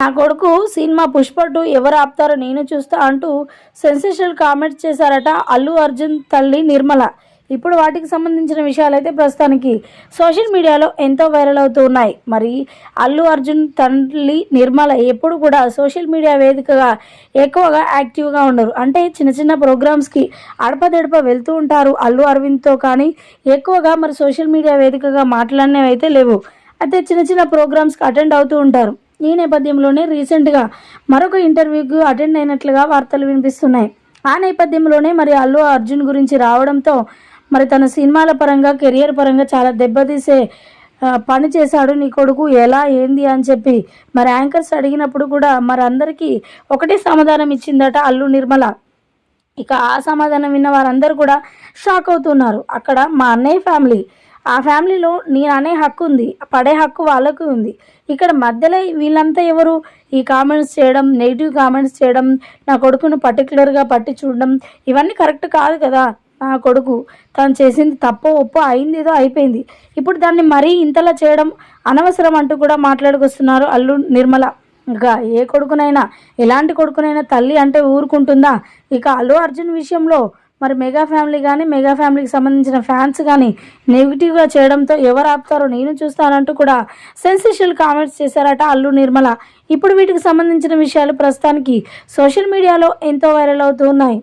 నా కొడుకు cinema Pushpa two ఎవరు ఆపుతారో నేను చూస్తా అంటూ సెన్సేషనల్ కామెంట్స్ చేశారట అల్లు అర్జున్ తల్లి నిర్మల. ఇప్పుడు వాటికి సంబంధించిన విషయాలైతే ప్రస్తుతానికి సోషల్ మీడియాలో ఎంతో వైరల్ అవుతూ ఉన్నాయి. మరి అల్లు అర్జున్ తల్లి నిర్మల ఎప్పుడు కూడా సోషల్ మీడియా వేదికగా ఎక్కువగా యాక్టివ్గా ఉండరు. అంటే చిన్న చిన్న ప్రోగ్రామ్స్కి అడపదడప వెళ్తూ ఉంటారు అల్లు అరవింద్తో కానీ ఎక్కువగా మరి సోషల్ మీడియా వేదికగా మాట్లాడినవి అయితే లేవు. అయితే చిన్న చిన్న ప్రోగ్రామ్స్కి అటెండ్ అవుతూ ఉంటారు. ఈ నేపథ్యంలోనే రీసెంట్గా మరొక ఇంటర్వ్యూకి అటెండ్ అయినట్లుగా వార్తలు వినిపిస్తున్నాయి. ఆ నేపథ్యంలోనే మరి అల్లు అర్జున్ గురించి రావడంతో మరి తన సినిమాల పరంగా కెరియర్ పరంగా చాలా దెబ్బతీసే పని చేశాడు నీ కొడుకు. ఎలా ఏంది అని చెప్పి మరి యాంకర్స్ అడిగినప్పుడు కూడా మరి అందరికీ ఒకటే సమాధానం ఇచ్చిందట అల్లు నిర్మల. ఇక ఆ సమాధానం విన్న వారందరూ కూడా షాక్ అవుతున్నారు. అక్కడ మా అన్నయ్య ఫ్యామిలీ ఆ ఫ్యామిలీలో నేను అనే హక్కు ఉంది పడే హక్కు వాళ్ళకు ఉంది. ఇక్కడ మధ్యలో వీళ్ళంతా ఎవరు? ఈ కామెంట్స్ చేయడం నెగిటివ్ కామెంట్స్ చేయడం నా కొడుకును పర్టికులర్గా పట్టి చూడడం ఇవన్నీ కరెక్ట్ కాదు కదా? నా కొడుకు తను చేసింది తప్పో ఒప్పో అయింది ఏదో అయిపోయింది. ఇప్పుడు దాన్ని మరీ ఇంతలా చేయడం అనవసరం అంటూ కూడా మాట్లాడుకొస్తున్నారు అల్లు నిర్మల. ఇక ఏ కొడుకునైనా ఎలాంటి కొడుకునైనా తల్లి అంటే ఊరుకుంటుందా? ఇక అల్లు అర్జున్ విషయంలో మరి మెగా ఫ్యామిలీ కానీ మెగా ఫ్యామిలీకి సంబంధించిన ఫ్యాన్స్ కానీ నెగిటివ్గా చేయడంతో ఎవరు ఆపుతారో నేను చూస్తానంటూ కూడా సెన్సేషనల్ కామెంట్స్ చేశారట అల్లు నిర్మల. ఇప్పుడు వీటికి సంబంధించిన విషయాలు ప్రస్తుతానికి సోషల్ మీడియాలో ఎంతో వైరల్ అవుతూ ఉన్నాయి.